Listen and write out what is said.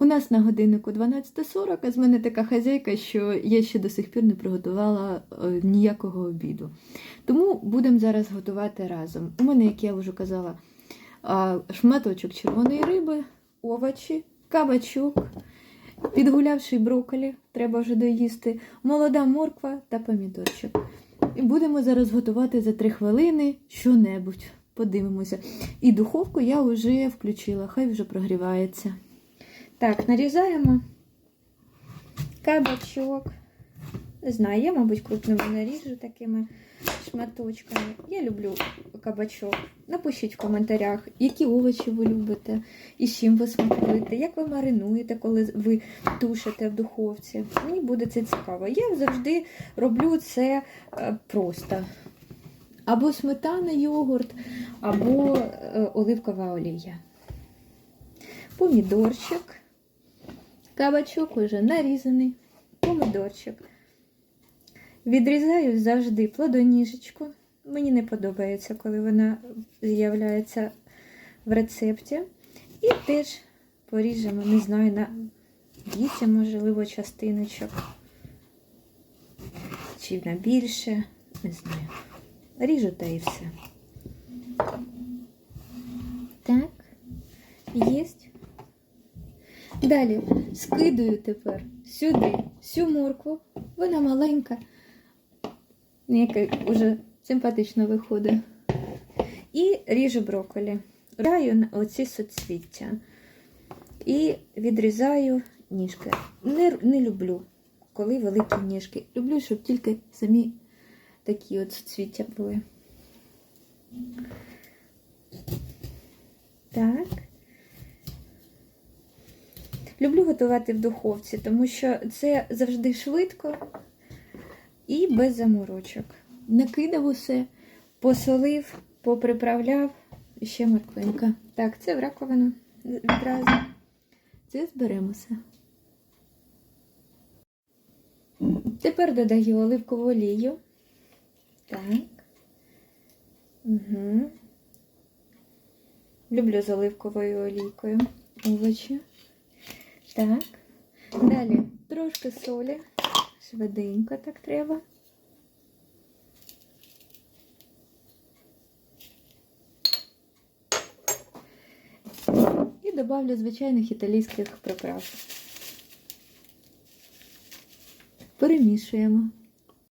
У нас на годиннику 12.40, а з мене така хазяйка, що я ще до сих пір не приготувала е, ніякого обіду. Тому будемо зараз готувати разом. У мене, як я вже казала, шматочок червоної риби, овочі, кабачок, підгулявший брокколі, треба вже доїсти, молода морква та помідорчик. І будемо зараз готувати за 3 хвилини що-небудь. Подивимося. І духовку я вже включила, хай вже прогрівається. Так, нарізаємо кабачок. Не знаю, я, мабуть, крупними наріжу такими шматочками. Я люблю кабачок. Напишіть в коментарях, які овочі ви любите, і з чим ви смакуєте, як ви маринуєте, коли ви тушите в духовці. Мені буде це цікаво. Я завжди роблю це е, просто. Або сметана, йогурт, або е, оливкова олія. Помідорчик. Кабачок уже нарізаний, помидорчик. Відрізаю завжди плодоніжечку. Мені не подобається, коли вона з'являється в рецепті. І теж поріжемо, не знаю, на 8, можливо, частиночок. Чи на більше, не знаю. Ріжу та і все. Так, єсть. Далі скидаю тепер сюди всю моркву. Вона маленька, яка вже симпатично виходить. І ріжу брокколі. Раю оці соцвіття. І відрізаю ніжки. Не, не люблю, коли великі ніжки. Люблю, щоб тільки самі такі от соцвіття були. Так. Люблю готувати в духовці, тому що це завжди швидко і без заморочок. Накидав усе, посолив, поприправляв ще морквинка. Так, це в раковину відразу. Це зберемося. Тепер додаю оливкову олію. Так. Угу. Люблю з оливковою олійкою овочі. Так. Далі трошки солі. Швиденько так треба. І добавлю звичайних італійських приправ. Перемішуємо.